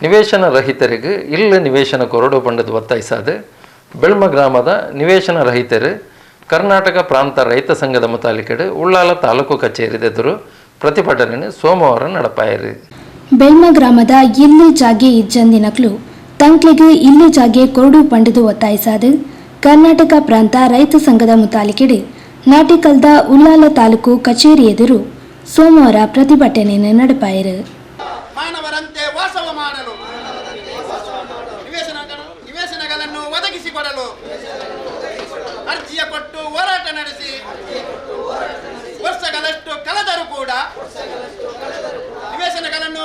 ನಿವೇಶನ ರಹಿತರಿಗೆ ಇಲ್ಲ ನಿವೇಶನ ಕೊರಡು ಬಂಡದ ಒತ್ತಾಯಿಸಾದ ಬೆಳ್ಮ ಗ್ರಾಮದ ನಿವೇಶನ ರಹಿತರು ಕರ್ನಾಟಕ ಪ್ರಾಂತ ರೈತ ಸಂಘದ ಮುತಾಲಿಕಡೆ ಉಳ್ಳಾಲ ತಾಲೂಕು ಕಚೇರಿ ಎದುರು ಪ್ರತಿಭಟನೆ ಸೋಮವಾರ ನಡಪಾಯಿರಿ. ಬೆಳ್ಮ ಗ್ರಾಮದ ಇಲ್ಲಿ ಜಾಗೆ ಇಜ್ಜಂದಿನಕ್ಲು ತಂಕ್ಲಿಗೆ ಇಲ್ಲಿ ಜಾಗೆ ಕೊರಡು ಪಂಡದು ಒತ್ತಾಯಿಸಾದೆ ಕರ್ನಾಟಕ ಪ್ರಾಂತ ರೈತ ಸಂಘದ ಮುತಾಲಿಕೆಡೆ ನಾಟಿಕಲ್ದ ಉಲ್ಲಾಲ ತಾಲೂಕು ಕಚೇರಿ ಎದುರು ಸೋಮವಾರ ಪ್ರತಿಭಟನೆ ನಡೆಪಾಯಿರು. ಮಾನವರಂತೆ ವಾಸವ ಮಾಡಲು ನಿವೇಶನಗಳ ನಿವೇಶನಗಳನ್ನು ಒದಗಿಸಿಕೊಡಲು ಅರ್ಜಿಯ ಕೊಟ್ಟು ಹೋರಾಟ ನಡೆಸಿ ವರ್ಷಗಳಷ್ಟು ಕಳೆದರೂ ಕೂಡ ನಿವೇಶನಗಳನ್ನು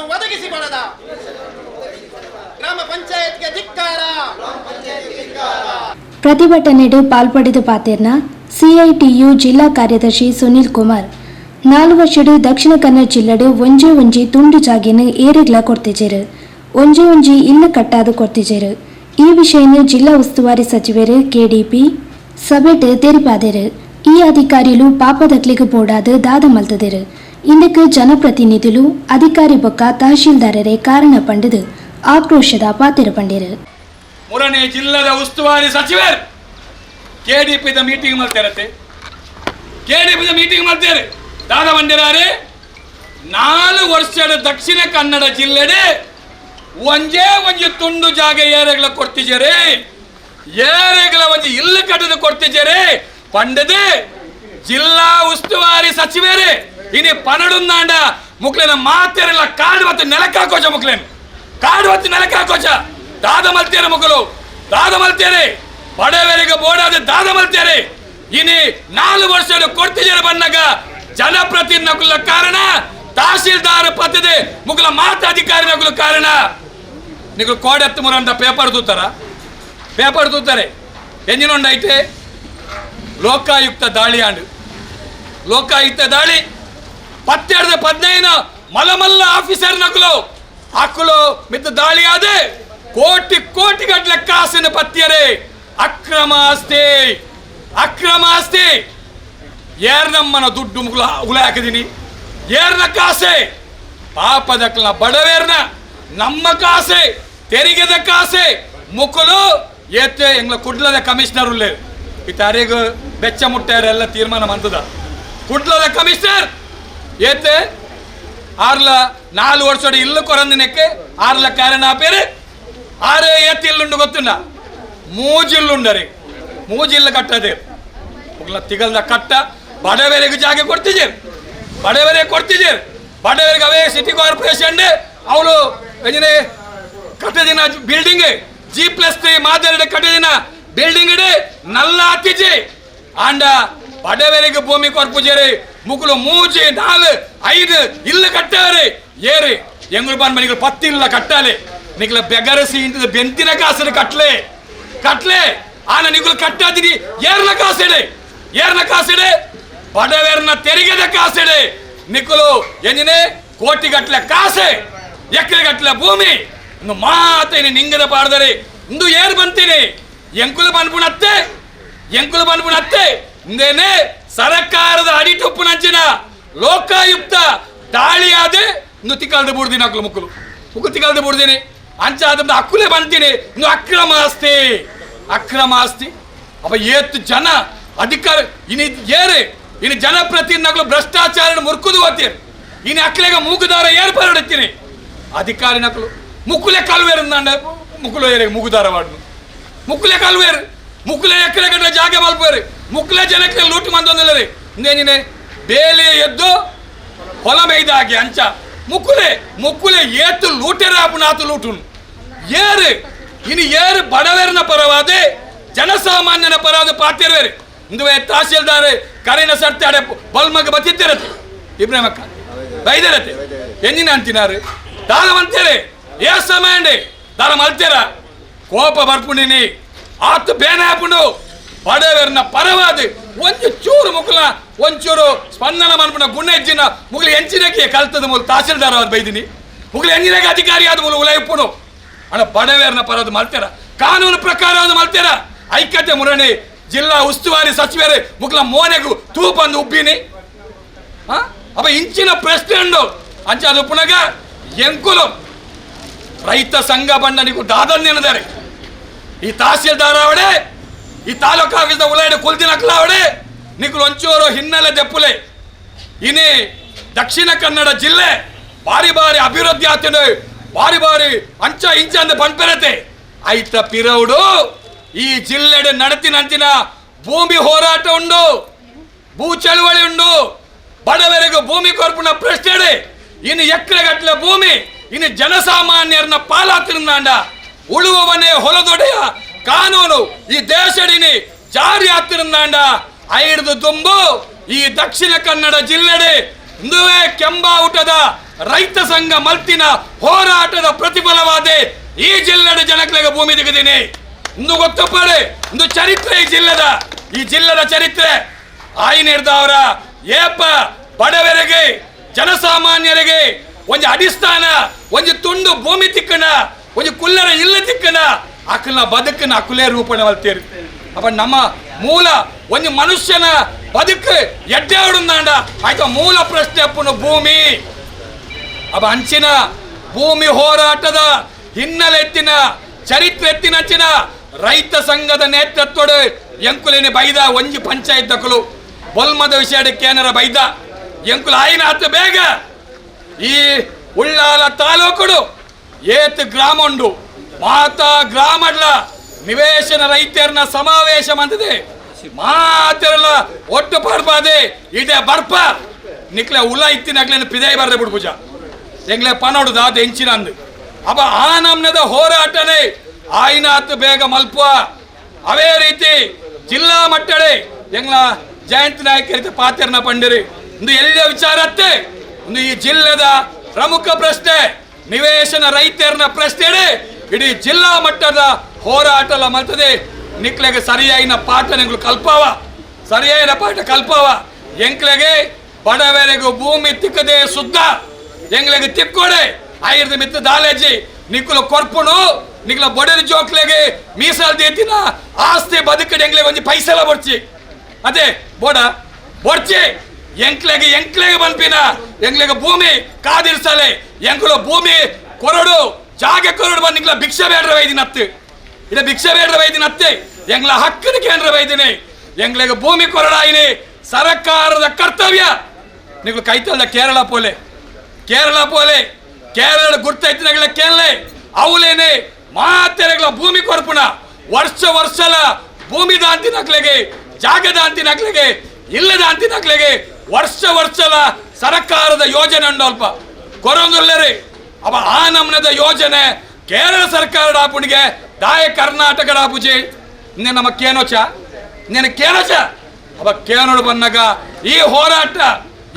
ಗ್ರಾಮ ಪಂಚಾಯತ್ಗೆ ಧಿಕ್ಕಾರ. ಪಾತೇರ್ನ ಸಿಐಟಿಯು ಜಿಲ್ಲಾ ಕಾರ್ಯದರ್ಶಿ ಸುನಿಲ್ ಕುಮಾರ್, ನಾಲ್ಕು ವರ್ಷಡು ದಕ್ಷಿಣ ಕನ್ನಡ ಜಿಲ್ಲೆಡು ಒಂಜೆ ಒಂಜಿ ತುಂಡು ಜಾಗಿನ ಏರಿಗ್ಲ ಕೊಡ್ತಿಜೇರು ಒಂಜೆ ಒಂಜಿ ಇಲ್ಲ ಕಟ್ಟಾದು ಕೊಡ್ತಿಜೇರು ಈ ವಿಷಯನ ಜಿಲ್ಲಾ ಉಸ್ತುವಾರಿ ಸಚಿವರು ಕೆಡಿಪಿ ಸಭೆಟ್ ತೆರಿಪಾದೆರು. ಅಧಿಕಾರಿಲು ಪಾಪದಕ್ಲಿಗೆ ಬೋಡಾದ ದಾದ ಮಲ್ತದೆರು. ಇಂದಕ್ಕೆ ಜನಪ್ರತಿನಿಧಿಲು ಅಧಿಕಾರಿ ಬೊಕ್ಕ ತಹಶೀಲ್ದಾರರೇ ಕಾರಣ ಪಂಡದು ಆಕ್ರೋಶದ ಪಾತೆರ ಪಂಡಿರು. ಮೂರನೇ ಜಿಲ್ಲದ ಉಸ್ತುವಾರಿ ಸಚಿವರು ಕೆಡಿಪಿದ ಪಿದ ಮೀಟಿಂಗ್ ಮಾಡ್ತಿರತ್ತೆ ಕೆಡಿಪಿದ ಪಿದ ಮೀಟಿಂಗ್ ಮಾಡ್ತಾರೆ ದಾದ ಬಂದಿರಾರೆ ನಾಲ್ಕು ವರ್ಷದ ದಕ್ಷಿಣ ಕನ್ನಡ ಜಿಲ್ಲೆಡೆ ಒಂದೇ ಒಂಜಿ ತುಂಡು ಜಾಗ ಏರೆಗಳ ಕೊಡ್ತಿದ್ದಾರೆ ಏರೆಗಳ ಒಂಜಿ ಇಲ್ಲ ಕಟ್ಟದು ಕೊಡ್ತಿದ್ದಾರೆ ಪಂಡದೆ ಜಿಲ್ಲಾ ಉಸ್ತುವಾರಿ ಸಚಿವರೇ, ಇನಿ ಪನಡುಂದಾಂಡ ಮುಕ್ಲೆನ ಮಾತೆರೆಲ್ಲ ಕಾಡು ಮತ್ತು ನೆಲಕ್ಕಾಕೋಚ ಮುಕ್ಲೇನು. ಕಾಡು ಹೊತ್ತು ನೆಲಕ್ಕೆ ಹಾಕೋಚ. ದಾದ ಮಲ್ತೇರೆ ಮಕ್ಕಳು ದಾದ ಮಲ್ತೇರೆ, ಬಡವರಿಗೆ ಬೋಡಾದ ದಾದ ಮಲ್ತೇರೆ. ಇನಿ ನಾಲ್ಕು ವರ್ಷದ ಕೊಡ್ತಿದ್ದಾರೆ ಬಂದಾಗ ಜನಪ್ರತಿನಿಧಿಗಳ ಕಾರಣ, ತಹಸೀಲ್ದಾರ್ ಪತ್ತದೆ ಮುಗ್ಲ ಅಧಿಕಾರಿ ಅಧಿಕಾರಿಗಳ ಕಾರಣ. ನೀವು ಕೋಡೆತ್ತು ಮುರಂತ ಪೇಪರ್ ತೂತಾರ. ಪೇಪರ್ ತೂತಾರೆ. ಎಂಜಿನೊಂಡೈತೆ ಲೋಕಾಯುಕ್ತ ದಾಳಿ ಆಂಡು ಲೋಕಾಯುಕ್ತ ದಾಳಿ ಪತ್ತೆರಡು ಪದ್ನೈದು ಮಲಮಲ್ಲ ಆಫೀಸರ್ ನಕಲು ಅಕ್ಕಲು ಮಿತ್ತ ದಾಳಿ ಆದೆ ಕೋಟಿ ಕೋಟಿ ಗಟ್ಟಲೆ ಕಾಸಿನ ಪತ್ಯರೆ ಅಕ್ರಮ ಆಸ್ತಿ ಅಕ್ರಮ ಆಸ್ತಿ ಏರ್ನಮ್ಮನ ದುಡ್ಡು ಮುಗುಲ ಉಳ ಹಾಕಿದೀನಿ ಏರ್ನ ಕಾಸೆ ಪಾಪದಕ್ಲ ಬಡವೇರ್ನ ನಮ್ಮ ಕಾಸೆ ತೆರಿಗೆದ ಕಾಸೆ ಮುಕ್ಕಲು ಏತೆ ಎಂಗ್ಲ ಕುಡ್ಲದ ಕಮಿಷನರ್ ಉಳ್ಳೆ ಈ ತಾರೀಕು ಬೆಚ್ಚ ಮುಟ್ಟೆಲ್ಲ ತೀರ್ಮಾನ ಮಂತದ ಕುಡ್ಲದ ಕಮಿಷನರ್! ಏತೆ? ಆರ್ಲ ನಾಲ್ಕು ವರ್ಷ ಇಲ್ಲು ಕೊರಂದಿನಕ್ಕೆ ಆರ್ಲ ಕಾರಣ ಆಪೇರೆ? ಆರೆ ಎತ್ತಿ ಇಲ್ಲುಂಡು ಗೊತ್ತುಂಡ? ಮೂಜಿಲ್ಲುಂಡರಿ. ಮೂಜಿಲ್ಲ ಕಟ್ಟದೆ. ತಿಗಲ್ದ ಕಟ್ಟ, ಬಡವರಿಗೆ ಜಾಗ ಕೊಡ್ತಿದ್ದೀರ್ ಬಡವರಿಗೆ ಕೊಡ್ತಿದ್ದೀರ್ ಬಡವರಿಗೆ ಅವೇ ಸಿಟಿ ಕಾರ್ಪೊರೇಷನ್ ಅವಳು ಎಂಜಿನೆ ಕಟ್ಟದಿನ ಬಿಲ್ಡಿಂಗ್ ಜಿ ಪ್ಲಸ್ ತ್ರೀ ಮಾದರಿ ಕಟ್ಟದಿನ ಬಿಲ್ಡಿಂಗ್ ನಲ್ಲ ಹತ್ತಿಜಿ ಆಂಡ ಬಡವರಿಗೆ ಭೂಮಿ ಕೊರ್ಪುಜೇರಿ ಮುಗುಲು ಮೂಜಿ ನಾಲ್ ಐದು ಇಲ್ಲ ಕಟ್ಟವರೆ ಏರಿ ಎಂಗುಳು ಬಂದ್ ಮನೆಗಳು ಪತ್ತಿಲ್ಲ ಕಟ್ಟಾಲೆ ನಿಗ್ಲ ಬೆಗರಸಿ ಇಂಟದ ಬೆಂತಿನ ಕಾಸು ಕಟ್ಲೆ ಕಟ್ಲೆ ಆನ ನಿಗುಲು ಕಟ್ಟಾದಿನಿ ಏರ್ನ ಕಾಸಿಡೆ ಏರ್ನ ಕಾಸಿಡೆ ಬಡವೇರ್ನ ತೆರಿಗೆದ ಕಾಸಿಡೆ ನಿಕ್ಕಲು ಎಂಜಿನೆ ಕೋಟಿ ಗಟ್ಲೆ ಕಾಸೆ ಎಕರೆ ಗಟ್ಲೆ ಭೂಮಿ ಇನ್ನು ಮಾತೇನೆ ನಿಂಗದ ಪಾಡದರೆ ಇಂದು ಏರ್ ಬಂತೀನಿ ಎಂಕುಲು ಬಂದ್ಬಿಡತ್ತೆ ಎಂಕುಲು ಬಂದ್ಬಿಡತ್ತೆ ಇಂದೇನೆ ಸರಕಾರದ ಅಡಿಟುಪ್ಪುನಂಚಿನ ಲೋಕಾಯುಕ್ತ ದಾಳಿಯಾದೆ ಇನ್ನು ತಿಕ್ಕಲ್ದು ಬುಡ್ದಿನಿ ಅಕ್ಕಲು ಮುಕ್ಕಲು ಮುಕ್ಕು. ತಿಕ್ಕಲ್ದು ಬುಡ್ದಿನಿ ಅಂಚ ಆದ ಅಕ್ಕುಲೆ ಬಂತೀನಿ ಇನ್ನು ಅಕ್ರಮ ಆಸ್ತಿ. ಅಕ್ರಮ ಆಸ್ತಿ. ಅವ ಏತ್ ಜನ ಅಧಿಕಾರ ಇನಿ ಏರೆ. ಇನಿ ಜನಪ್ರತಿನಿಧಿಗಳು ಭ್ರಷ್ಟಾಚಾರ ಮುರ್ಕುದು ಓದ್ತೀರಿ ಇನ್ನು ಅಕ್ಕಲೆಗ ಮೂಗುದಾರ ಏರ್ಪಡಿತೀನಿ ಅಧಿಕಾರಿ ನಕಲು ಮುಕ್ಕುಲೆ ಕಲ್ವೇರು ಮುಕ್ಕುಲು ಏರೆ ಮೂಗುದಾರ ವಾಡ್ನು ಮುಕ್ಕುಲೆ ಕಲ್ವೇರು. ಮುಕ್ಕುಲೆ ಎಕ್ಕಲೆ ಗಂಟೆ ಜಾಗ ಮಲ್ಪೇರು ಮುಕ್ಕುಲೆ ಜನಕ್ಕೆ ಲೂಟ್ ಮಂದೊಂದಲ್ಲರಿ ಇಂದೇನಿನೆ ಬೇಲೆ ಎದ್ದು ಹೊಲ ಮೈದಾಗಿ ಅಂಚ. ಮುಕ್ಕುಲೆ ಮುಕ್ಕುಲೆ ಏತು ಲೂಟೆರ ಆಪುನಾತು ಲೂಟು ಏರು, ಇನ್ನು ಏರು ಬಡವರಿನ ಪರವಾದೆ, ಜನಸಾಮಾನ್ಯನ ಪರವಾದ ಪಾತಿರುವೇರು ಇಂದು ತಹಸೀಲ್ದಾರ್ ಕರೆನ ಸರ್ತಿ ಅಡೆ ಬಲ್ಮಗ ಬತ್ತಿತ್ತಿರತ್ತೆ ಇಬ್ರಾಹಿಂ ಅಕ್ಕ ಬೈದಿರತ್ತೆ. ಎಂಜಿನ ಅಂತಿನಾರು ದಾನ ಮಂತೇರೆ ಏ ಸಮಯಂಡೆ. ದಾನ ಮಲ್ತೀರ. ಕೋಪ ಬರ್ಪುಂಡಿನಿ ಆತು ಬೇನೆ ಹಾಕೊಂಡು ಬಡವರನ್ನ ಪರವಾದಿ, ಒಂದು ಚೂರು ಮುಕ್ಲ ಒಂಚೂರು ಸ್ಪಂದನ ಮನ್ಪುಣ ಗುಣ ಹೆಜ್ಜಿನ ಮುಗ್ಲು ಎಂಚಿನಕ್ಕೆ ಕಲ್ತದ ಮೂಲ ತಹಸೀಲ್ದಾರ್ ಅವ್ರು ಬೈದಿನಿ. ಮುಗ್ಲು ಎಂಜಿನಕ್ಕೆ ಅಧಿಕಾರಿ ಆದ ಮೂಲ ಉಲಯಪ್ಪನು ಅಣ್ಣ ಬಡವರನ್ನ ಪರವಾದ ಮಲ್ತೇರ ಕಾನೂನು ಪ್ರಕಾರ ಅದು ಮಲ್ತೇರ ಐಕ್ಯತೆ ಮುರಣಿ, ಜಿಲ್ಲಾ ಉಸ್ತುವಾರಿ ಸಚಿವರು, ಮುಗ್ಲ ಮೋನೆಗೂ ತೂಪಂದು ಉಬ್ಬಿನಿ. ಅಪ್ಪ, ಇಂಚಿನ ಉಂಡು. ಅಂಚ ಅದು ಪುನಗ ಎಂಕುಲು ರೈತ ಸಂಘ ಬಂಡ ನೀವು ದಾದನ್ ಈ ತಹಸೀಲ್ದಾರ್ ಅವಡೆ ಈ ತಾಲೂಕು ಆಫೀಸ್ ಉಲಾಯ್ಡ ಕುಲ್ದಿನ ಅವಡೆ ನಿಕ್ಲು ಒಂಚೂರು ಹಿನ್ನೆಲೆ ದೆಪ್ಪುಲೆ. ಇನಿ ದಕ್ಷಿಣ ಕನ್ನಡ ಜಿಲ್ಲೆ ಬಾರಿ ಬಾರಿ ಅಭಿವೃದ್ಧಿ ಆತನು ಬಾರಿ ಬಾರಿ ಅಂಚ ಇಂಚ ಅಂದ ಪಂಪೆರತೆ ಆಯ್ತ ಪಿರೌಡು ಈ ಜಿಲ್ಲೆಡೆ ನಡತಿನಂಚಿನ ಭೂಮಿ ಹೋರಾಟ ಉಂಡು, ಭೂ ಚಳುವಳಿ ಉಂಡು. ಬಡವರಿಗೂ ಭೂಮಿ ಕೊರ್ಪುನ ಪ್ರಶ್ನೆ ಇನ್ನು ಎಕರೆಗಟ್ಟಲೆ ಭೂಮಿ ಇನ್ನು ಜನಸಾಮಾನ್ಯರನ್ನ ಪಾಲಾತಿರುಂದಾಂಡ ಉಳುವವನೇ ಹೊಲದೊಡೆಯ ಕಾನೂನು. ಈ ದೇಶಡಿನಿ ಜಾರಿ ಆಗ್ತಿರುಂದಾಂಡ ಐಡ್ದು ದುಂಬು ಈ ದಕ್ಷಿಣ ಕನ್ನಡ ಜಿಲ್ಲೆಡೆ ಇಂದುವೇ ಕೆಂಬಾವುಟದ ರೈತ ಸಂಘ ಮಲ್ತಿನ ಹೋರಾಟದ ಪ್ರತಿಫಲವಾದೆ ಈ ಜಿಲ್ಲೆಡೆ ಜನಗಳಿಗೆ ಭೂಮಿ ತೆಗೆದೀನಿ. ಇಂದು ಗೊತ್ತಪ್ಪಡೆ ಇಂದು ಚರಿತ್ರೆ ಈ ಜಿಲ್ಲೆದ. ಈ ಜಿಲ್ಲೆದ ಚರಿತ್ರೆ. ಆಯಿ ಅವರ ಏಪ ಬಡವರಿಗೆ, ಜನಸಾಮಾನ್ಯರಿಗೆ ಒಂದು ಅಡಿಸ್ಥಾನ, ಒಂದು ತುಂಡು ಭೂಮಿ ತಿಕ್ಕಣ. ಒಂದು ಕುಲ್ಲರ ಇಲ್ಲ ಅಕ್ಕನ ಬದುಕನ ಅಕುಲೇ ರೂಪಣ ಮಲ್ತೀರಿ ಅಪ್ಪ, ನಮ್ಮ ಮೂಲ, ಒಂದು ಮನುಷ್ಯನ ಬದುಕು ಎಡ್ಡೆ ಹೊಡುಂದಾಂಡ ಆಯ್ತು, ಮೂಲ ಪ್ರಶ್ನೆ ಅಪ್ಪನ ಭೂಮಿ. ಅವ ಅಂಚಿನ ಭೂಮಿ ಹೋರಾಟದ ಹಿನ್ನೆಲೆ ಎತ್ತಿನ, ಚರಿತ್ರೆ ಎತ್ತಿನಂಚಿನ ರೈತ ಸಂಘದ ನೇತೃತ್ವದ ಎಂಕುಲಿನ ಬೈದ ಒಂಜಿ ಪಂಚಾಯತ್ ದಕಲು. ಬೊಲ್ಮದ ವಿಷಯಕ್ಕೆ ಏನಾರ ಬೈದ? ಎಂಕುಲ ಆಯ್ನ ಹತ್ತು ಬೇಗ. ಈ ಉಳ್ಳಾಲ ತಾಲೂಕುಡು ಏತ್ ಗ್ರಾಮ ಉಂಡು. ಮಾತಾ ಗ್ರಾಮಡ್ಲ ನಿವೇಶನ ರೈತರನ್ನ ಸಮಾವೇಶ ಮಂತದೆ ಮಾತಿರಲ್ಲ ಒಟ್ಟು ಪಡ್ಬಾದೆ ಇದೆ ಬರ್ಪ. ನಿಕ್ಲೆ ಉಲ ಇತ್ತಿನಕ್ಲೇನು ಪಿದಾಯಿ ಬರ್ದೆ ಪೂಜಾ. ಎಂಗ್ಲೆ ಪನೋಡುದ ಅದು ಹೆಂಚಿನ ಅಂದು. ಅಪ ಆ ನಮ್ನದ ಹೋರಾಟನೇ. ಆಯ್ನಾತ್ ಬೇಗ ಮಲ್ಪ ಅವೇ ರೀತಿ ಜಿಲ್ಲಾ ಮಟ್ಟಳೆ. ಎಂಗ್ಲ ಜಯಂತ್ ನಾಯಕ ರೀತಿ ಪಾತ್ರನ ಪಂಡಿರಿ. ಒಂದು ಎಲ್ಲ ವಿಚಾರತ್ತೆ? ಒಂದು ಈ ಜಿಲ್ಲೆದ ಪ್ರಮುಖ ಪ್ರಶ್ನೆ. ನಿವೇಶನ ರೈತರನ್ನ ಪ್ರಶ್ನೆ ಇಡೀ ಜಿಲ್ಲಾ ಮಟ್ಟದ ಹೋರಾಟಲ ಮಾಡ್ತದೆ. ನಿಕ್ಲೆಗೆ ಸರಿಯಾಗಿನ ಪಾಠನೆಗಳು ಕಲ್ಪವ. ಸರಿಯಾಗಿನ ಪಾಠ ಕಲ್ಪವ. ಎಂಕ್ಲೆಗೆ ಬಡವರಿಗೂ ಭೂಮಿ ತಿಕ್ಕದೆ ಸುದ್ದ ಎಂಗ್ಲೆಗೆ ತಿಕ್ಕೋಡೆ. ಆಯಿರ್ದ ಮಿತ್ತ ದಾಲೇಜಿ ನಿಕ್ಲು ಕೊರ್ಪುನು ನಿಕ್ಲ ಬಡರ ಜೋಕ್ಲೆಗೆ ಮೀಸಲ್ ದೇತಿನ ಆಸ್ತಿ ಬದುಕಡೆ ಎಂಗ್ಲೆಗೆ ಒಂಜಿ ಪೈಸೆಲ್ಲ ಬರ್ಚಿ. ಅದೇ, ಬೋಡ, ಬರ್ಚಿ. ಎಂಕ್ಲೆಗೆ ಎಂಕ್ಲೆಗೆ ಬಲ್ಪಿನ ಎಂಕ್ಲೆಗೆ ಭೂಮಿ ಕಾದಿರ್ಸಲೆ. ಎಂಕ್ಲು ಭೂಮಿ ಕೊರಡು, ಜಾಗ ಕೊರಡು ಬಂದಿಂಗ್ಲ ಭಿಕ್ಷೆ ಬೇಡ್ರ ವೈದಿನ ಅತ್ತೆ ಇದ ಭಿಕ್ಷೆ ಬೇಡ್ರ ವೈದಿನ ಅತ್ತೆ ಎಂಗ್ಲ ಹಕ್ಕದ ಕೇಂದ್ರ ವೈದಿನಿ. ಎಂಗ್ಲೆಗೆ ಭೂಮಿ ಕೊರಡಾಯಿನಿ. ಸರ್ಕಾರದ ಕರ್ತವ್ಯ. ನೀವು ಕೈತಲ್ದ ಕೇರಳ ಪೋಲೆ. ಕೇರಳ ಪೋಲೆ. ಕೇರಳ ಗುರ್ತೈತಿನಗಳ ಕೇರಳೆ ಅವಲೇನೆ ಮಾತೆರೆಗಳ ಭೂಮಿ ಕೊರಪುಣ. ವರ್ಷ ವರ್ಷಲ ಭೂಮಿ ದಾಂತಿ ನಕ್ಲೆಗೆ ಜಾಗ ದಾಂತಿ ನಕ್ಲೆಗೆ ಇಲ್ಲ ದಾಂತಿ ನಕ್ಲೆಗೆ ವರ್ಷ ವರ್ಷದ ಸರ್ಕಾರದ ಯೋಜನೆ ಅಂಡಲ್ಪ ಕೊರೊಂದುಲ್ಲರಿ ಅವ ಆ ನಮ್ಮದ ಯೋಜನೆ ಕೇರಳ ಸರ್ಕಾರದ ಆಪುಡಿಗೆ ದಾಯ ಕರ್ನಾಟಕ ಆಪುಜಿ. ಇನ್ನೇ ನಮ್ಮ ಕೇನೋಚ ಇನ್ನೇನು ಕೇನೋಚ ಅವ ಕೇನೋಡು ಬಂದಾಗ ಈ ಹೋರಾಟ,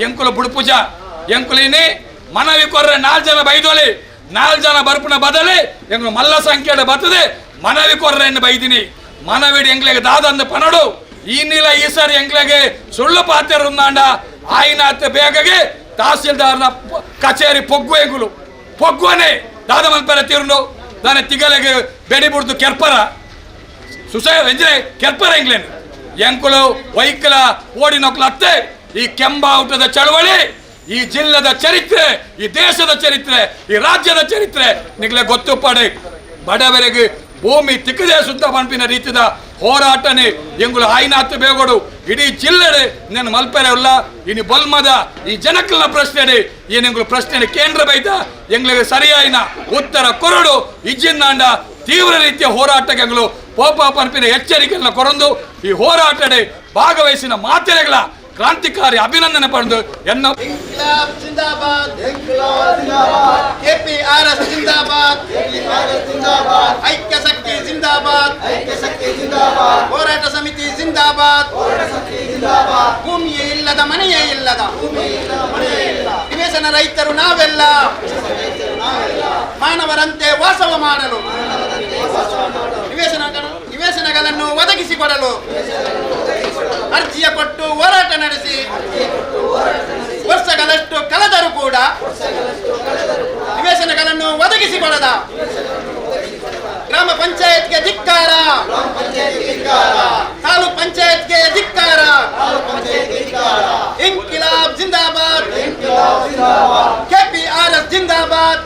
ಎಂಕುಲ ಬುಡುಪುಜ ಎಂಕುಲಿನಿ ಮನವಿ ಕೊರ್ರೆ ನಾಲ್ಕು ಜನ ಬೈದೋಲಿ ನಾಲ್ಕು ಜನ ಬರ್ಪುನ ಬದಲಿ ಎಂಗ್ಳು ಮಲ್ಲ ಸಂಖ್ಯೆ ಬರ್ತದೆ, ಮನವಿ ಕೊರ್ರೆ ಎಂದು ಬೈದಿನಿ. ಮನವಿಡಿ ಎಂಗ್ಲಿಗೆ ದಾದಂದು ಪನಡು. ಈ ನೀಲ ಈ ಸರ್ ಎಂಗ್ಲೆಗೆ ಸುಳ್ಳು ಪಾತ್ರ ಉಂದಾಂಡ ಆಯ್ನ ಬೇಗಗೆ ತಹಸೀಲ್ದಾರ್ನ ಕಚೇರಿ ಪೊಗ್ಗು ಎಂಗುಲು ಪೊಗ್ಗುವನೆ ದಾದ ಮಲ್ಪೆರ ತೀರ್ನು ದಾನೆ ತಿಗಲೆಗೆ ಬೆಡಿ ಬಿಡ್ದು ಕೆರ್ಪರ. ಸುಸೈ ವೆಂಜನೆ ಕೆರ್ಪರ ಇಂಗ್ಲೆಂಡ್ ಎಂಕುಲು ವೈಕಲ ಓಡಿ ಅತ್ತೆ ಈ ಕೆಂಬಾವುಟದ ಚಳವಳಿ, ಈ ಜಿಲ್ಲದ ಚರಿತ್ರೆ, ಈ ದೇಶದ ಚರಿತ್ರೆ, ಈ ರಾಜ್ಯದ ಚರಿತ್ರೆ. ನಿಗ್ಲೆ ಗೊತ್ತು ಪಡೆ ಬಡವರಿಗೆ ಭೂಮಿ ತಿಕ್ಕದೆ ಸುತ್ತ ಪಂಪಿನ ರೀತಿದ ಹೋರಾಟನೆ. ಎಂಗುಲು ಆಯ್ನಾತ್ ಬೇಗೋಡು. ಇಡೀ ಜಿಲ್ಲೆಡೆ ನನ್ನ ಮಲ್ಪೆರೆ ಅಲ್ಲ ಇನಿ ಬಲ್ಮದ ಈ ಜನಕಲ್ಲ ಪ್ರಶ್ನೆ ಏನ್ ನಿಂಗುಲು ಪ್ರಶ್ನೆ ಕೇಂದ್ರ ಬೈತ? ಎಂಗ್ಲಿಗೆ ಸರಿಯಾಯಿನ ಉತ್ತರ ಕೊರಡು. ಇಜ್ಜಿನಾಂಡ ತೀವ್ರ ರೀತಿಯ ಹೋರಾಟಕ್ಕೆ ಎಂಗ್ಲು ಪೋಪ ಪಂಪಿನ ಎಚ್ಚರಿಕೆಯನ್ನು ಕೊರಂದು. ಈ ಹೋರಾಟಡೆ ಭಾಗವಹಿಸಿನ ಮಾತೆರೆಗಳ ಕ್ರಾಂತಿಕಾರಿ ಅಭಿನಂದನೆ ಪಡೆದು ಎನ್ನ ಐಕ್ಯ ಶಕ್ತಿ ಜಿಂದಾಬಾದ್. ಹೋರಾಟ ಸಮಿತಿ ಜಿಂದಾಬಾದ್. ಭೂಮಿಯೇ ಇಲ್ಲದ ಮನೆಯೇ ಇಲ್ಲದ. ನಿವೇಶನ ರೈತರು ನಾವೆಲ್ಲ. ಮಾನವರಂತೆ ವಾಸವ ಮಾಡಲು. ನಿವೇಶನ ನಿವೇಶನಗಳನ್ನು ಒದಗಿಸಿಕೊಡಲು. ಅರ್ಜಿಯ ಕೊಟ್ಟು ಹೋರಾಟ ನಡೆಸಿ. ವರ್ಷಗಳಷ್ಟು ಕಳೆದರೂ ಕೂಡ ನಿವೇಶನಗಳನ್ನು ಒದಗಿಸಿಕೊಳ್ಳದ ಗ್ರಾಮ ಪಂಚಾಯತ್ಗೆ ಧಿಕ್ಕಾರ. ತಾಲೂಕ್ ಪಂಚಾಯತ್ಗೆ ಧಿಕ್ಕಾರ. ಇನ್ಕಿಲಾಬ್ ಜಿಂದಾಬಾದ್. ಕೆಪಿಆರ್ಎಸ್ ಜಿಂದಾಬಾದ್.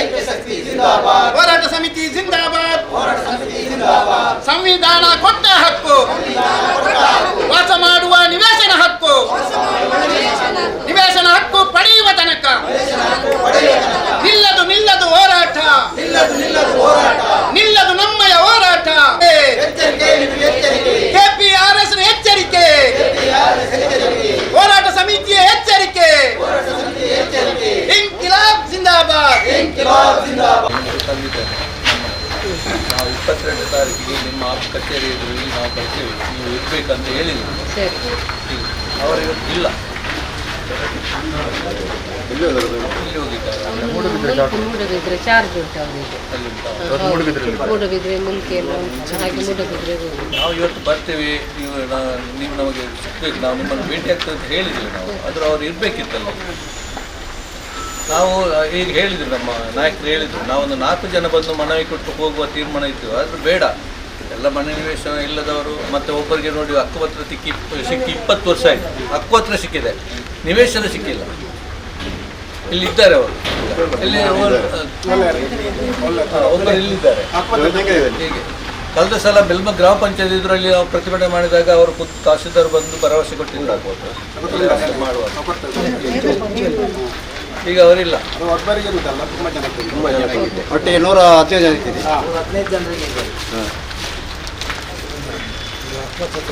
ಐಕ್ಯ ಸಮಿತಿ ಜಿಂದಾಬಾದ್. ಹೋರಾಟ ಸಮಿತಿ ಜಿಂದಾಬಾದ್. ಸಂವಿಧಾನ ಕೊಟ್ಟ ಹಕ್ಕು. ವಾಸ ಮಾಡುವ ನಿವೇಶನ ಹಕ್ಕು. ನಿವೇಶನ ಹಕ್ಕು. ಪಡೆಯುವ ತನಕ. ನಿಲ್ಲದು ನಿಲ್ಲದು ಹೋರಾಟ. ನಿಲ್ಲದು ನಮ್ಮಯ ಹೋರಾಟ. ನಾವು ಇಪ್ಪತ್ತೆರಡು ತಾರೀಕಿಗೆ ನಿಮ್ಮ ಕಚೇರಿ ಎದುರಲ್ಲಿ ನಾವು ಬರ್ತೀವಿ, ನೀವು ಇರ್ಬೇಕಂತ ಹೇಳಿದ್ರು ಅವರು ಇವತ್ತು ಇಲ್ಲ ಚಾರ್ಜ್ ಉಂಟು ಅವರಿಗೆ ಎಲ್ಲ ನಾವು ಇವತ್ತು ಬರ್ತೇವೆ ನೀವು ನೀವು ನಮಗೆ ಸಿಗ್ಬೇಕು ನಾವು ನಿಮ್ಮನ್ನು ಭೇಟಿ ಆಗ್ತದೆ ಅಂತ ಹೇಳಿದ್ವಿ ನಾವು. ಆದ್ರೂ ಅವ್ರು ಇರ್ಬೇಕಿತ್ತಲ್ಲ. ನಾವು ಈಗ ಹೇಳಿದ್ರು ನಮ್ಮ ನಾಯಕರು ಹೇಳಿದ್ರು ನಾವೊಂದು ನಾಲ್ಕು ಜನ ಬಂದು ಮನವಿ ಕೊಟ್ಟು ಹೋಗುವ ತೀರ್ಮಾನ ಇತ್ತು ಆದ್ರೆ ಬೇಡ ಎಲ್ಲ ಮನೆ ನಿವೇಶ ಇಲ್ಲದವರು ಮತ್ತೆ ಒಬ್ಬರಿಗೆ ನೋಡಿ ಹಕ್ಕುಪತ್ರ ಸಿಕ್ಕಿ ಸಿಕ್ಕಿ ಇಪ್ಪತ್ತು ವರ್ಷ ಆಯ್ತು ಹಕ್ಕುಪತ್ರ ಸಿಕ್ಕಿದೆ ನಿವೇಶನ ಸಿಕ್ಕಿಲ್ಲ ಇಲ್ಲಿ ಇದ್ದಾರೆ ಅವರು ಇಲ್ಲಿ ಒಬ್ಬರು ಇಲ್ಲಿದ್ದಾರೆ ಹೀಗೆ ಕಳೆದ ಸಲ ಬೆಲ್ಮ ಗ್ರಾಮ ಪಂಚಾಯತ್ ಇದರಲ್ಲಿ ನಾವು ಪ್ರತಿಭಟನೆ ಮಾಡಿದಾಗ ಅವರು ಖುದ್ದು ತಹಶೀಲ್ದಾರ್ ಬಂದು ಭರವಸೆ ಕೊಟ್ಟಿದ್ದಾಗ ಮಾಡುವ ಈಗ ಅವರಿಲ್ಲ. ಒಟ್ಟಿಗೆ ನೂರ ಹದಿನೈದು ಜನ ಇದ್ದೀರಿ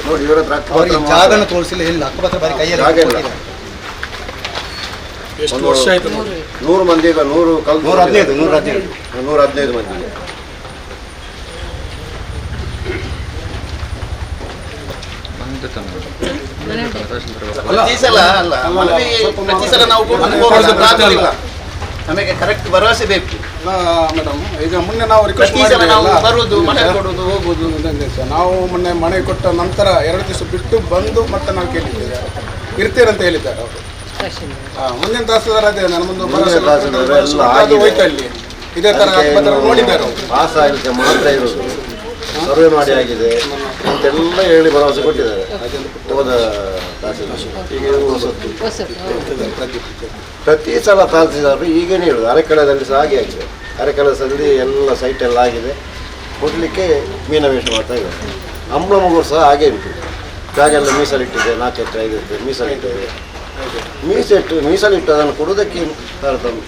ನೋಡಿ ಇವರ ಹಕ್ಕುಪತ್ರ ಅವ್ರಿಗೆ. ಜಾಗನ ತೋರಿಸಿಲ್ಲ ಇಲ್ಲ ಅಕ್ಕಪಕ್ಕ ಬರೀ ಕೈಯಲ್ಲಿ ಇಲ್ಲ. ಕೊಟ್ಟಿದ್ದಾರೆ. ಒಂದು ನೂರು ಮಂದಿ ಈಗ ನೂರು ನೂರ ಹದಿನೈದು ನೂರ ಹದಿನೈದು. ನೂರ ಹದಿನೈದು ಮಂದಿ ಪ್ರತಿ ಸಲ ಅಲ್ಲ ಮನವಿ ಪ್ರತಿ ಸಲ ನಾವು ಕೊಟ್ಟು ಹೋಗೋದು ಆಗುದಿಲ್ಲ. ನಮಗೆ ಕರೆಕ್ಟ್ ಭರವಸೆ ಬೇಕು. ಮೇಡಮ್ ಈಗ ಮೊನ್ನೆ ನಾವು ರಿಕ್ವೆಸ್ಟ್ ಬರುದು ಮನೆ ಕೊಡುದು ಹೋಗುದು ನಾವು ಮೊನ್ನೆ ಮನೆ ಕೊಟ್ಟ ನಂತರ ಎರಡು ದಿವಸ ಬಿಟ್ಟು ಬಂದು ಮತ್ತೆ ನಾವು ಕೇಳಿದ್ದೇವೆ. ಇರ್ತೀರಂತ ಹೇಳಿದ್ದಾರೆ ಅವರು. ಮುಂದಿನ ತಾಸದಾರ ಅದೇ ನನ್ನ ಮುಂದೆ ಭರವಸೆ ತಹಸೀಲ್ದಾರ್ ಎಲ್ಲ ಆಗಿದೆ. ಹೋಯ್ತು ಅಲ್ಲಿ ಇದೇ ತರ ನೋಡಿದ್ದಾರೆ ಅವರು. ಪಾಸ್ ಆಗಲಿಕ್ಕೆ ಮಾತ್ರ ಇರೋದು. ಸರ್ವೆ ಮಾಡಿ ಆಗಿದೆ. ಅಂತೆಲ್ಲ ಹೇಳಿ ಭರವಸೆ ಕೊಟ್ಟಿದ್ದಾರೆ. ಹೋದ ಪ್ರತಿ ಸಲ ತಹಸೀಲ್ದಾರರು ಈಗೇನು ಹೇಳುದು. ಅರೆಕಳದಲ್ಲಿ ಸಹ ಹಾಗೆ ಆಗಿದೆ. ಅರೆಕಳದಲ್ಲಿ ಎಲ್ಲ ಸೈಟ್ ಎಲ್ಲ ಆಗಿದೆ. ಕೊಡಲಿಕ್ಕೆ ಮೀನವೇಶ ಮಾಡ್ತಾ ಇದ್ದಾರೆ. ಅಂಬಳ ಮಗು ಸಹ ಹಾಗೆ ಉಂಟು. ಜಾಗ ಎಲ್ಲ ಮೀಸಲಿಟ್ಟಿದೆ. ನಾಲ್ಕು ಎಕರೆ ಐದು ಎಕರೆ ಮೀಸಲಿಟ್ಟಿದೆ. ಮೀಸಲಿಟ್ಟು ಮೀಸಲಿಟ್ಟು ಅದನ್ನು ಕೊಡೋದಕ್ಕೆ ತಾರತಮ್ಯ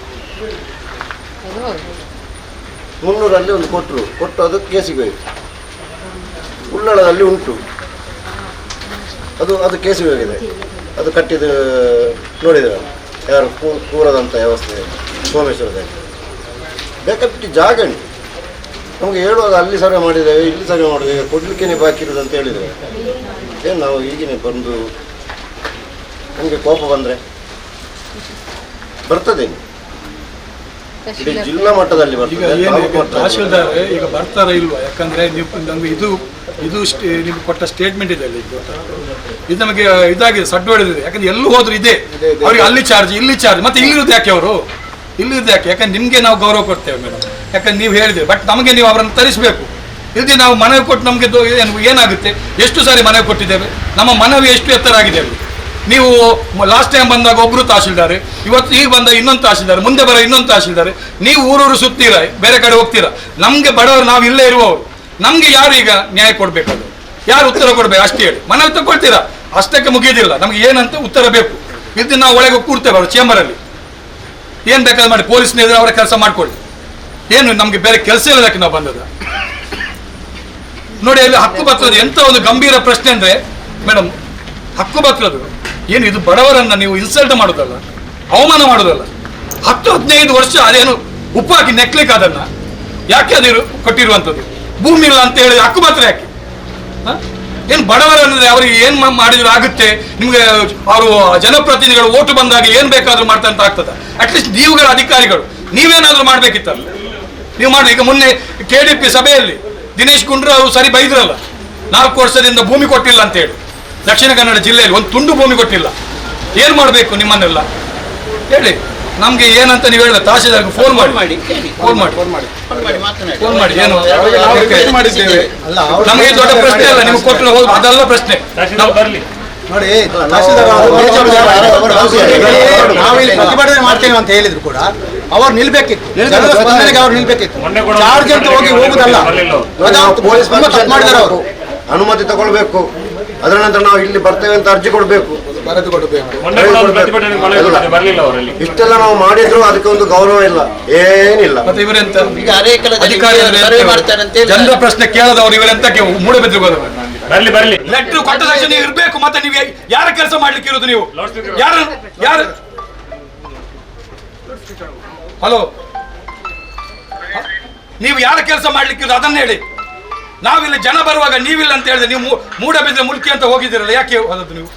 ಮುನ್ನೂರಲ್ಲಿ ಒಂದು ಕೊಟ್ಟರು. ಕೊಟ್ಟು ಅದು ಕೇಸಿಗೆ ಹೋಯಿತು. ಉಳ್ಳಳದಲ್ಲಿ ಉಂಟು. ಅದು ಅದು ಕೇಸಿಗೆ ಹೋಗಿದೆ ಅದು ಕಟ್ಟಿದ, ನೋಡಿದ್ರೆ? ಯಾರು? ಕೂ- ಕೂರದಂಥ ವ್ಯವಸ್ಥೆ ಸೋಮೇಶ್ವರದಲ್ಲಿ ಬೇಕಾಬಿಟ್ಟು ಜಾಗ ಉಂಟು. ನಮಗೆ ಹೇಳುವಾಗ ಅಲ್ಲಿ ಸರ್ವೆ ಮಾಡಿದ್ದೇವೆ, ಇಲ್ಲಿ ಸರ್ವೆ ಮಾಡಿದ್ದೇವೆ, ಕೊಡ್ಲಿಕ್ಕೇನೆ ಬಾಕಿ ಇರೋದು ಅಂತ ಹೇಳಿದರೆ. ಏನು ನಾವು ಈಗಿನ ಬಂದು ನಮಗೆ ಕೋಪ ಬಂದರೆ? ಬರ್ತದೆ ಜಿಲ್ಲಾ ಮಟ್ಟದಲ್ಲಿ ಬರ್ತದೆ ಈಗ ಬರ್ತಾರ ಇಲ್ವಾ? ಯಾಕಂದ್ರೆ ನೀವು ನಮ್ಗೆ ಇದು ಇದು ಸ್ಟೇ ನಿಮ್ಗೆ ಕೊಟ್ಟ ಸ್ಟೇಟ್ಮೆಂಟ್ ಇದೆ ಅಲ್ಲಿ ಇದು ನಮಗೆ ಇದಾಗಿದೆ ಸಡ್ಡು ಹೊಡೆದಿದೆ. ಯಾಕಂದ್ರೆ ಎಲ್ಲೂ ಹೋದ್ರು ಇದೆ. ಅವ್ರಿಗೆ ಅಲ್ಲಿ ಚಾರ್ಜ್ ಇಲ್ಲಿ ಚಾರ್ಜ್ ಮತ್ತೆ ಇಲ್ಲಿರೋದು ಯಾಕೆ ಅವರು? ಇಲ್ಲಿರೋದು ಯಾಕೆ? ಯಾಕಂದ್ರೆ ನಿಮಗೆ ನಾವು ಗೌರವ ಕೊಡ್ತೇವೆ ಮೇಡಮ್ ಯಾಕಂದ್ರೆ ನೀವು ಹೇಳಿದೆ ಬಟ್ ನಮಗೆ ನೀವು ಅವರನ್ನು ತರಿಸಬೇಕು. ಇಲ್ಲಿ ನಾವು ಮನವಿ ಕೊಟ್ಟು ನಮಗೆ ಏನು ಏನಾಗುತ್ತೆ? ಎಷ್ಟು ಸಾರಿ ಮನವಿ ಕೊಟ್ಟಿದ್ದೇವೆ? ನಮ್ಮ ಮನವಿ ಎಷ್ಟು ಎತ್ತರ ಆಗಿದೆ ಅಲ್ಲಿ? ನೀವು ಲಾಸ್ಟ್ ಟೈಮ್ ಬಂದಾಗ ಒಬ್ರು ತಹಶೀಲ್ದಾರ್ ಇವತ್ತು ಈಗ ಬಂದ ಇನ್ನೊಂದು ತಹಶೀಲ್ದಾರ್ ಮುಂದೆ ಬರೋ ಇನ್ನೊಂದು ತಹಶೀಲ್ದಾರ್. ನೀವು ಊರೂರು ಸುತ್ತೀರಾ? ಬೇರೆ ಕಡೆ ಹೋಗ್ತೀರಾ? ನಮಗೆ ಬಡವರು ನಾವು ಇಲ್ಲೇ ಇರುವವರು. ನಮಗೆ ಯಾರು ಈಗ ನ್ಯಾಯ ಕೊಡ್ಬೇಕದು? ಯಾರು ಉತ್ತರ ಕೊಡ್ಬೇಕು? ಅಷ್ಟೇ ಹೇಳಿ. ಮನವಿ ತಗೊಳ್ತೀರಾ? ಅಷ್ಟಕ್ಕೆ ಮುಗಿಯೋದಿಲ್ಲ. ನಮ್ಗೆ ಏನಂತ ಉತ್ತರ ಬೇಕು. ಇದು ನಾವು ಒಳಗೆ ಕೂರ್ತೇವೆ ಅವ್ರ ಚೇಂಬರಲ್ಲಿ ಏನು ಬೇಕಾದ್ರೆ ಮಾಡಿ. ಪೊಲೀಸ್ನ ಅವರ ಕೆಲಸ ಮಾಡ್ಕೊಳ್ಳಿ. ಏನು ನಮಗೆ ಬೇರೆ ಕೆಲಸ ಇಲ್ಲದಕ್ಕೆ ನಾವು ಬಂದದ ನೋಡಿ, ಅಲ್ಲಿ ಹಕ್ಕು ಬತ್ತದ ಎಂತ ಒಂದು ಗಂಭೀರ ಪ್ರಶ್ನೆ ಅಂದ್ರೆ ಮೇಡಮ್ ಹಕ್ಕು ಬತ್ತದು ಏನು ಇದು ಬಡವರನ್ನ ನೀವು ಇನ್ಸಲ್ಟ್ ಮಾಡೋದಲ್ಲ? ಅವಮಾನ ಮಾಡೋದಲ್ಲ? ಹತ್ತು, ಹದಿನೈದು ವರ್ಷ ಅದೇನು ಉಪ್ಪು ಹಾಕಿ ನೆಕ್ಲಿಕ್ಕೆ ಅದನ್ನ. ಯಾಕೆ ಅದಿರು ಕೊಟ್ಟಿರುವಂಥದ್ದು? ಭೂಮಿ ಇಲ್ಲ ಅಂತ ಹೇಳಿ ಹಕ್ಕು ಮಾತ್ರ ಯಾಕೆ? ಏನ್ ಏನು ಅಂದ್ರೆ ಅವರಿಗೆ ಏನ್ ಮಾಡಿದ್ರು ಆಗುತ್ತೆ? ನಿಮ್ಗೆ ಅವರು ಜನಪ್ರತಿನಿಧಿಗಳು ಓಟು ಬಂದಾಗ ಏನ್ ಬೇಕಾದ್ರೂ ಮಾಡ್ತಾ ಅಂತ ಆಗ್ತದ. ಅಟ್ಲೀಸ್ಟ್ ನೀವುಗಳ ಅಧಿಕಾರಿಗಳು. ನೀವೇನಾದ್ರೂ ಮಾಡ್ಬೇಕಿತ್ತಲ್ಲ? ನೀವು ಮಾಡಿ ಈಗ ಮೊನ್ನೆ ಕೆ ಡಿ ಪಿ ಸಭೆಯಲ್ಲಿ ದಿನೇಶ್ ಗುಂಡ್ರಾವ್ ಸರಿ ಬೈದ್ರಲ್ಲ, ನಾಲ್ಕು ವರ್ಷದಿಂದ ಭೂಮಿ ಕೊಟ್ಟಿಲ್ಲ ಅಂತ ಹೇಳಿ. ದಕ್ಷಿಣ ಕನ್ನಡ ಜಿಲ್ಲೆಯಲ್ಲಿ ಒಂದು ತುಂಡು ಭೂಮಿ ಕೊಟ್ಟಿಲ್ಲ. ಏನ್ ಮಾಡಬೇಕು ನಿಮ್ಮನ್ನೆಲ್ಲ? ಹೇಳಿ. ನಮ್ಗೆ ಏನಂತ ನೀವು ಹೇಳಿದ್ರೆ ತಹಶೀಲ್ದಾರ್ಗೆ ಫೋನ್ ಮಾಡಿ ಮಾಡಿ ಫೋನ್ ಮಾಡಿ ಫೋನ್ ಮಾಡಿ ಫೋನ್ ಮಾಡಿ ಏನು ಮಾಡಿದ್ದೇವೆ ಅಲ್ಲ ಅವ್ರು ನಮಗೆ ದೊಡ್ಡ ಪ್ರಶ್ನೆ ಅಲ್ಲ ನಿಮ್ಗೆ ಕೊಟ್ಟರೆ ಹೋಗಿ ಅದೆಲ್ಲ ಪ್ರಶ್ನೆ ನಾವು ಬರ್ಲಿ ನೋಡಿ ನಾವಿಲ್ಲಿ ಪ್ರತಿಭಟನೆ ಮಾಡ್ತೇವೆ ಅಂತ ಹೇಳಿದ್ರು ಕೂಡ ಅವ್ರು ನಿಲ್ಬೇಕಿತ್ತು ಸ್ಪಂದನೆಗೆ ಅವ್ರು ನಿಲ್ಬೇಕಿತ್ತು ಚಾರ್ಜ್ ಅಂತ ಹೋಗಿ ಹೋಗುದಲ್ಲ ತಪ್ಪು ಅವರು ಅನುಮತಿ ತಗೊಳ್ಬೇಕು ಅದರ ನಂತರ ನಾವು ಇಲ್ಲಿ ಬರ್ತೇವೆ ಅಂತ ಅರ್ಜಿ ಕೊಡಬೇಕು. ಬರೆದು ಕೊಡಬೇಕು. ಇಷ್ಟೆಲ್ಲ ನಾವು ಮಾಡಿದ್ರು ಅದಕ್ಕೆ ಒಂದು ಗೌರವ ಇಲ್ಲ. ಏನಿಲ್ಲ. ಮತ್ತೆ ಇವರೆಂತ? ಈಗ ಅಧಿಕಾರಿಗಳು ಸರ್ವೆ ಮಾಡ್ತಾರೆ ಅಂತ ಹೇಳಿ ಜನರ ಪ್ರಶ್ನೆ ಕೇಳದವ್ರು ಇವರೆಂತ ಮೂಡಬಿದ್ರು ಬರ್ಲಿ ಬರ್ಲಿ. ಲೆಟ್ರ್ ಕೊಟ್ಟ ತಕ್ಷಣ ನೀವು ಇರ್ಬೇಕು ಮತ್ತೆ ನೀವು ಯಾರ ಕೆಲಸ ಮಾಡ್ಲಿಕ್ಕೆ ಇರೋದು ನೀವು? ಯಾರು ಯಾರು ಹಲೋ ನೀವು ಯಾರ ಕೆಲಸ ಮಾಡ್ಲಿಕ್ಕೆ ಇರೋದು? ಅದನ್ನ ಹೇಳಿ. ನಾವಿಲ್ಲಿ ಜನ ಬರುವಾಗ ನೀವಿಲ್ಲ ಅಂತ ಹೇಳಿದ್ರೆ ನೀವು ಮೂಡಬಿದ್ರೆ ಮುಲ್ಕಿ ಅಂತ ಹೋಗಿದ್ದೀರಲ್ಲ ಯಾಕೆ ಹೋದದ್ದು ನೀವು?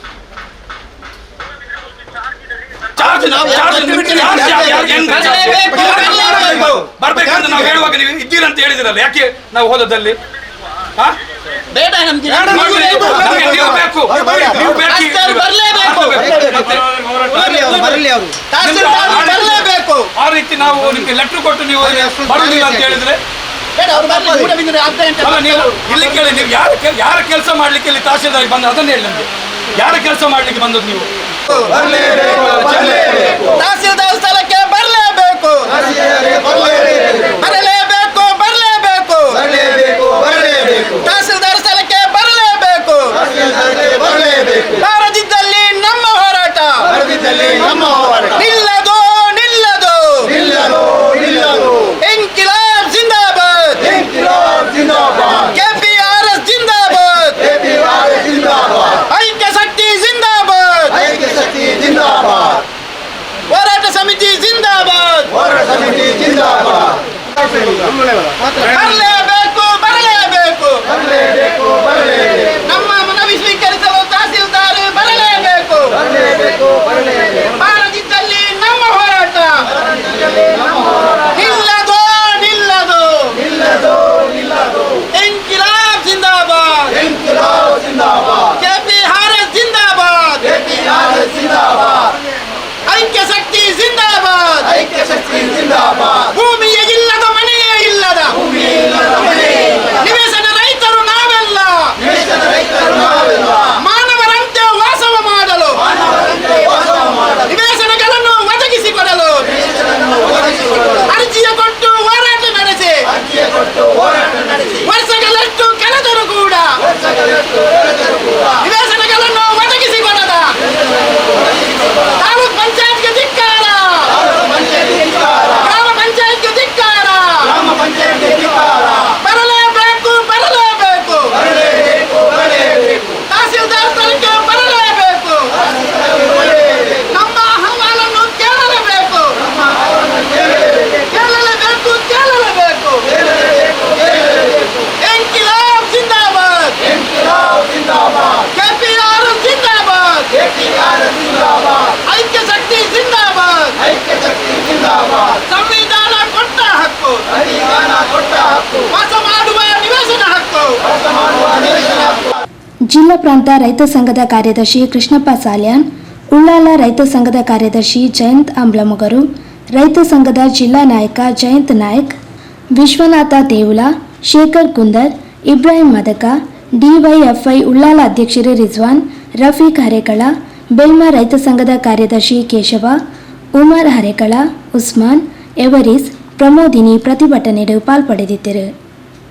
ಚಾರ್ಜ್ ನಾವು ಬರ್ಬೇಕಂತ ನಾವು ಹೇಳುವಾಗ ನೀವು ಇದ್ದೀರಂತ ಹೇಳಿದಿರಲ್ಲ ಯಾಕೆ ನಾವು ಹೋದದಲ್ಲಿ ಆ? ರೀತಿ ನಾವು ನಿಮ್ಗೆ ಲೆಟ್ರ್ ಕೊಟ್ಟು ನೀವು ಬರಲಿಲ್ಲ ಅಂತ ಹೇಳಿದ್ರೆ ಇಲ್ಲಿ ಕೇಳಿ ನೀವು ಯಾರ ಯಾರ ಕೆಲಸ ಮಾಡ್ಲಿಕ್ಕೆ ಇಲ್ಲಿ ತಹಸೀಲ್ದಾರ್ ಬಂದ ಅದನ್ನ ಹೇಳಿ ನಮ್ಗೆ. ಯಾರ ಕೆಲಸ ಮಾಡ್ಲಿಕ್ಕೆ ಬಂದದ್ದು ನೀವು? ತಹಸೀಲ್ದಾರ್ ಸ್ಥಳಕ್ಕೆ ಬರಲೇಬೇಕು. ಬರಲೇಬೇಕು. ಬರಲೇಬೇಕು ತಹಸೀಲ್ದಾರ್ ಸ್ಥಳಕ್ಕೆ ಬರಲೇಬೇಕು. ಬಾರದಿದ್ದಲ್ಲಿ ನಮ್ಮ ಹೋರಾಟ. ನಿಲ್ಲದು ಜಿಲ್ಲಾ ಪ್ರಾಂತ ರೈತ ಸಂಘದ ಕಾರ್ಯದರ್ಶಿ ಕೃಷ್ಣಪ್ಪ ಸಾಲ್ಯಾನ್ ಉಳ್ಳಾಲ ರೈತ ಸಂಘದ ಕಾರ್ಯದರ್ಶಿ ಜಯಂತ್ ಅಂಬ್ಲಮೊಗರು ರೈತ ಸಂಘದ ಜಿಲ್ಲಾ ನಾಯಕ ಜಯಂತ್ ನಾಯ್ಕ್, ವಿಶ್ವನಾಥ ದೇವುಲ, ಶೇಖರ್ ಕುಂದರ್, ಇಬ್ರಾಹಿಂ ಮದಕ, ಡಿವೈಎಫ್ಐ ಉಳ್ಳಾಲ ಅಧ್ಯಕ್ಷರು ರಿಜ್ವಾನ್, ರಫೀಕ್ ಹರೇಕಳ, ಬೆಲ್ಮಾ ರೈತ ಸಂಘದ ಕಾರ್ಯದರ್ಶಿ ಕೇಶವ, ಉಮರ್ ಹರೇಕಳ, ಉಸ್ಮಾನ್, ಎವರಿಸ್, ಪ್ರಮೋದಿನಿ ಪ್ರತಿಭಟನೆಯಲ್ಲಿ ಪಾಲ್ಪಡೆದಿದ್ದರು.